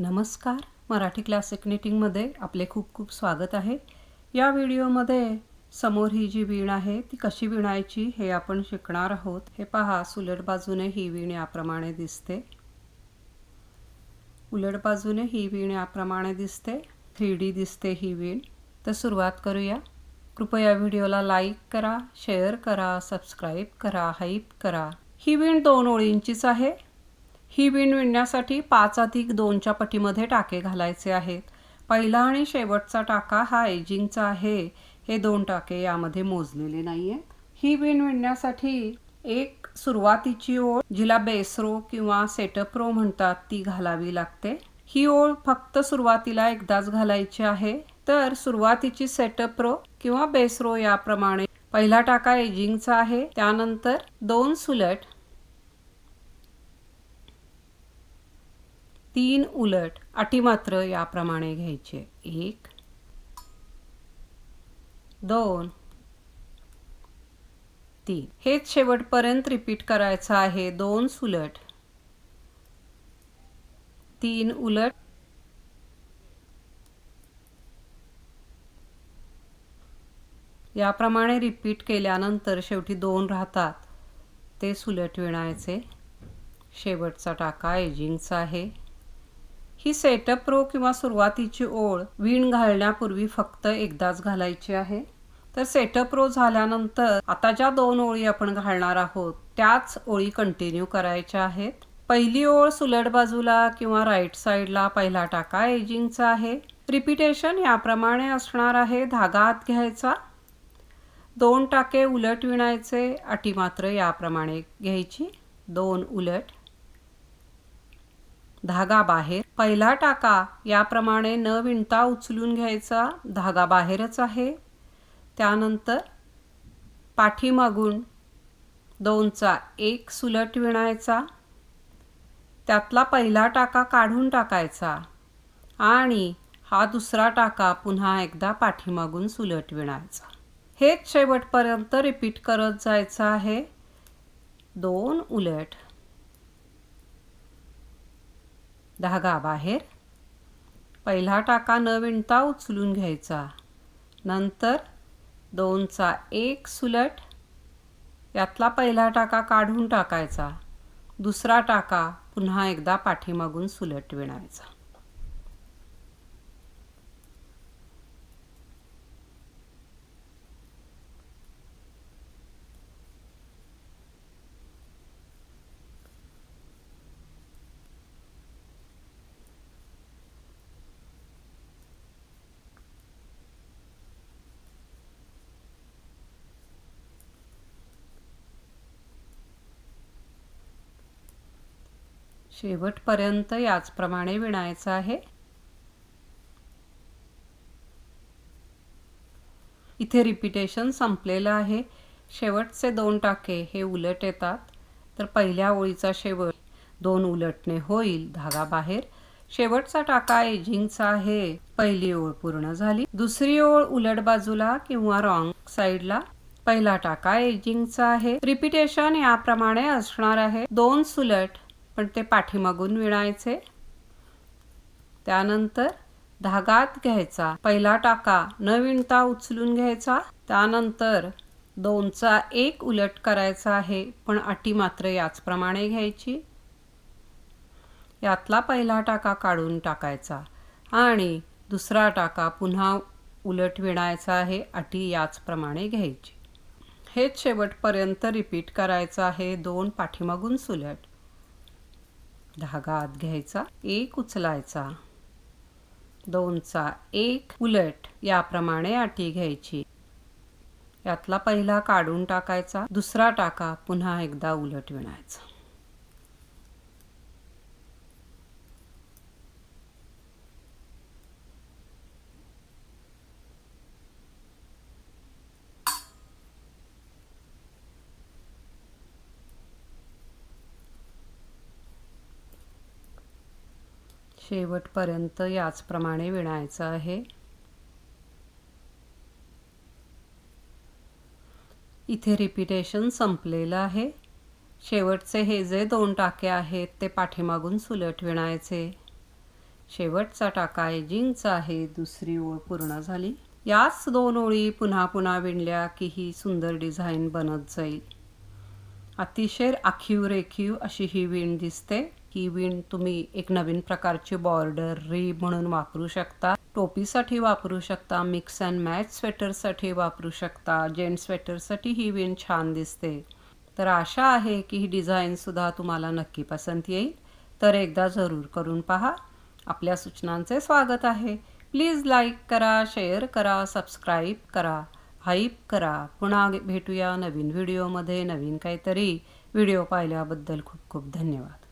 नमस्कार. मराठी क्लासिक निटिंगमध्ये आपले खूप खूप स्वागत आहे. या व्हिडिओमध्ये समोर ही जी वीण आहे ती कशी विणायची हे आपण शिकणार आहोत. हे पहा सुलट बाजूने ही वीण याप्रमाणे दिसते. उलट बाजूने ही वीण याप्रमाणे दिसते. थ्री डी दिसते ही वीण. तर सुरुवात करूया. कृपया व्हिडिओला लाईक करा शेअर करा सबस्क्राईब करा हाईप करा. ही वीण दोन ओळींचीच आहे. ही विण विणण्यासाठी पाच अधिक दोनच्या पटीमध्ये टाके घालायचे आहेत. पहिला आणि शेवटचा टाका हा एजिंगचा आहे. हे दोन टाके यामध्ये मोजलेले नाही आहेत ही विण विणण्यासाठी एक सुरुवातीची ओळ जिला बेसरो किंवा सेटअप रो म्हणतात ती घालावी लागते. ही ओळ फक्त सुरुवातीला एकदाच घालायची आहे. तर सुरुवातीची सेटअप रो किंवा बेसरो याप्रमाणे पहिला टाका एजिंगचा आहे. त्यानंतर दोन सुलट तीन उलट अटी मात्र याप्रमाणे घ्यायचे. एक दोन तीन. हेच शेवटपर्यंत रिपीट करायचं आहे. दोन सुलट. तीन उलट. याप्रमाणे रिपीट केल्यानंतर शेवटी दोन राहतात. ते सुलट विणायचे. शेवटचा टाका एजिंगचा आहे. ही सेटअप रो किंवा सुरुवातीची ओळ वीण घालण्यापूर्वी फक्त एकदाच घालायची आहे. तर सेटअप रो झाल्यानंतर आता ज्या दोन ओळी आपण घालणार आहोत त्याच ओळी कंटिन्यू करायच्या आहेत. पहिली ओळ सुलट बाजूला किंवा राईट साईडला पहिला टाका एजिंगचा आहे. रिपिटेशन याप्रमाणे असणार आहे धागा आत घ्यायचा. दोन टाके उलट विणायचे अटी मात्र याप्रमाणे घ्यायची. दोन उलट. धागा बाहेर. पहिला टाका याप्रमाणे न विणता उचलून घ्यायचा धागा बाहेरच आहे. त्यानंतर पाठीमागून दोनचा एक सुलट विणायचा. त्यातला पहिला टाका काढून टाकायचा आणि हा दुसरा टाका पुन्हा एकदा पाठीमागून सुलट विणायचा. हेच शेवटपर्यंत रिपीट करत जायचं आहे. दोन उलट. धागा बाहेर पहिला टाका न विणता उचलून घ्यायचा. नंतर दोनचा एक सुलट. यातला पहिला टाका काढून टाकायचा. दुसरा टाका पुन्हा एकदा पाठीमागून सुलट विणायचा. शेवटपर्यंत याचप्रमाणे विणायचं आहे. इथे रिपिटेशन संपलेलं आहे. शेवटचे दोन टाके हे उलट येतात. तर पहिल्या ओळीचा शेवट दोन उलटणे होईल धागा बाहेर. शेवटचा टाका एजिंगचा आहे. पहिली ओळ पूर्ण झाली. दुसरी ओळ उलट बाजूला किंवा रॉंग साईडला. पहिला टाका एजिंगचा आहे. रिपिटेशन याप्रमाणे असणार आहे. दोन सुलट पण ते पाठीमागून विणायचे. त्यानंतर धागात घ्यायचा. पहिला टाका न विणता उचलून घ्यायचा. त्यानंतर दोनचा एक उलट करायचा आहे पण अटी मात्र याचप्रमाणे घ्यायची. यातला पहिला टाका काढून टाकायचा आणि दुसरा टाका पुन्हा उलट विणायचा आहे अटी याचप्रमाणे घ्यायची. हेच शेवटपर्यंत रिपीट करायचं आहे दोन पाठीमागून सुलट. धागा आत घ्यायचा एक उचलायचा. दोनचा एक उलट याप्रमाणे आटी घ्यायची. यातला पहिला काढून टाकायचा दुसरा टाका पुन्हा एकदा उलट विणायचा. शेवटपर्यंत याचप्रमाणे विणायचं आहे. इथे रिपिटेशन संपलेलं आहे. शेवटचे हे जे दोन टाके आहेत ते पाठीमागून सुलट विणायचे. शेवटचा टाका एजिंगचा आहे दुसरी ओळ पूर्ण झाली. याच दोन ओळी पुन्हा पुन्हा विणल्या की ही सुंदर डिझाईन बनत जाईल. अतिशय आखीव रेखीव अशी ही विण दिसते. ही विण तुम्ही एक नवीन प्रकारची बॉर्डर री म्हणून वापरू शकता. टोपीसाठी वापरू शकता. मिक्स अँड मॅच स्वेटरसाठी वापरू शकता. जेंट स्वेटरसाठी ही विण छान दिसते. तर आशा आहे की ही डिझाईनसुद्धा तुम्हाला नक्की पसंत येईल. तर एकदा जरूर करून पहा. आपल्या सूचनांचे स्वागत आहे. प्लीज लाईक करा शेअर करा सबस्क्राईब करा हाईप करा. पुन्हा भेटूया नवीन व्हिडिओमध्ये नवीन काहीतरी व्हिडिओ पाहिल्याबद्दल खूप खूप धन्यवाद.